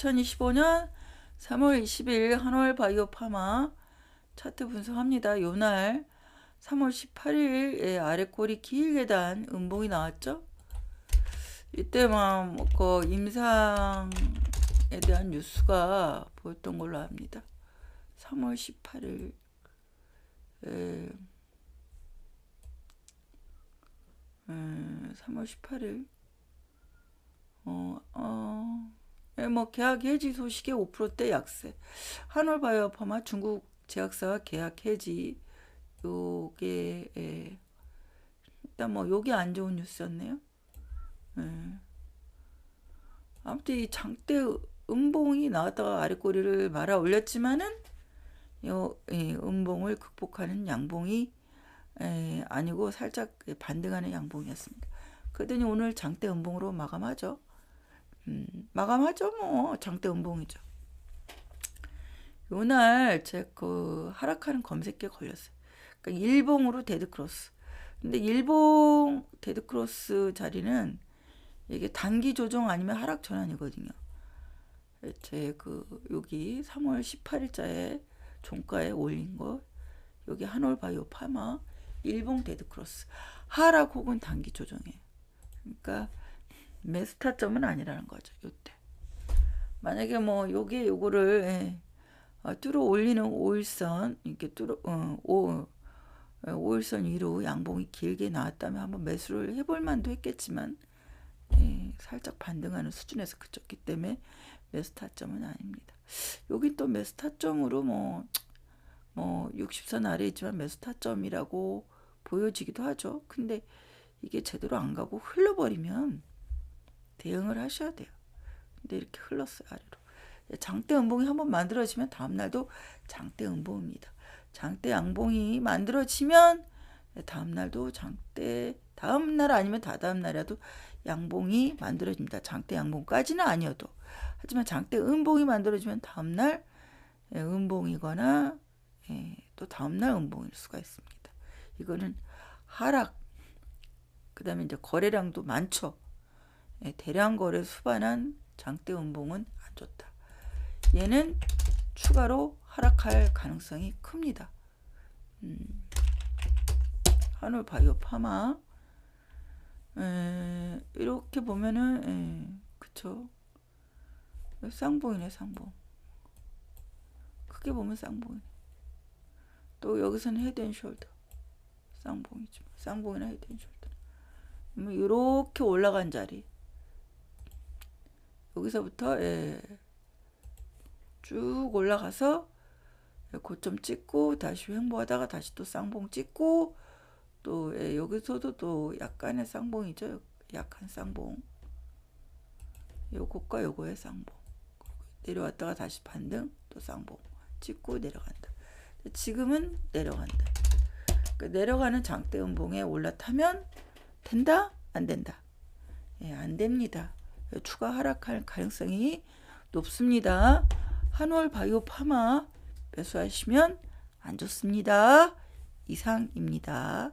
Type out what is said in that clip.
2025년 3월 20일 한월 바이오 파마 차트 분석합니다. 요날 3월 18일 아래 꼬리 길게 단 음봉이 나왔죠. 이때만 그 임상에 대한 뉴스가 보였던 걸로 압니다. 3월 18일 에, 에, 3월 18일 어, 어, 예, 뭐 계약 해지 소식에 5%대 약세. 한올바이오 파마 중국 제약사와 계약 해지. 요게 예. 일단 뭐 요게 안 좋은 뉴스였네요. 예. 아무튼 이 장대 음봉이 나왔다가 아래 꼬리를 말아 올렸지만은 요 예, 음봉을 극복하는 양봉이 예, 아니고 살짝 반등하는 양봉이었습니다. 그러더니 오늘 장대 음봉으로 마감하죠. 음, 마감하죠 뭐 장대 음봉이죠. 요날 제그 하락하는 검색기에 걸렸어요. 그러니까 일봉으로 데드크로스. 근데 일봉 데드크로스 자리는 이게 단기 조정 아니면 하락 전환이거든요. 제 그 여기 3월 18일자에 종가에 올린 거 여기 한올 바이오 파마 일봉 데드크로스 하락 혹은 단기 조정이에요. 그러니까 메스타점은 아니라는 거죠. 요때. 만약에 뭐 요게 요거를 예, 어, 뚫어 올리는 5일선 이렇게 뚫어 어, 오, 5일선 예, 위로 양봉이 길게 나왔다면 한번 매수를 해볼 만도 했겠지만 예, 살짝 반등하는 수준에서 그쳤기 때문에 메스타점은 아닙니다. 여기 또 메스타점으로 뭐, 뭐 60선 아래 있지만 메스타점이라고 보여지기도 하죠. 근데 이게 제대로 안 가고 흘러버리면 대응을 하셔야 돼요. 근데 이렇게 흘렀어요 아래로. 장대 음봉이 한번 만들어지면 다음날도 장대 음봉입니다. 장대 양봉이 만들어지면 다음날도 장대 다음날 아니면 다다음 날이라도 양봉이 만들어집니다. 장대 양봉까지는 아니어도 하지만 장대 음봉이 만들어지면 다음날 예, 음봉이거나 예, 또 다음날 음봉일 수가 있습니다. 이거는 하락 그 다음에 이제 거래량도 많죠. 예, 대량 거래 수반한 장대 음봉은 안 좋다. 얘는 추가로 하락할 가능성이 큽니다. 음, 한올 바이오 파마. 에, 이렇게 보면은 에, 그쵸. 쌍봉이네 쌍봉. 크게 보면 쌍봉이네. 또 여기서는 헤드앤숄더 쌍봉이죠 쌍봉이나 헤드앤숄더 이렇게 올라간 자리 여기서부터 예, 쭉 올라가서 고점 찍고 다시 횡보하다가 다시 또 쌍봉 찍고 또 예, 여기서도 또 약간의 쌍봉이죠. 약한 쌍봉. 요거과 요거의 쌍봉. 내려왔다가 다시 반등 또 쌍봉 찍고 내려간다. 지금은 내려간다. 그러니까 내려가는 장대 음봉에 올라타면 된다? 안 된다? 예, 안 됩니다. 추가 하락할 가능성이 높습니다. 한월 바이오 파마 매수하시면 안 좋습니다. 이상입니다.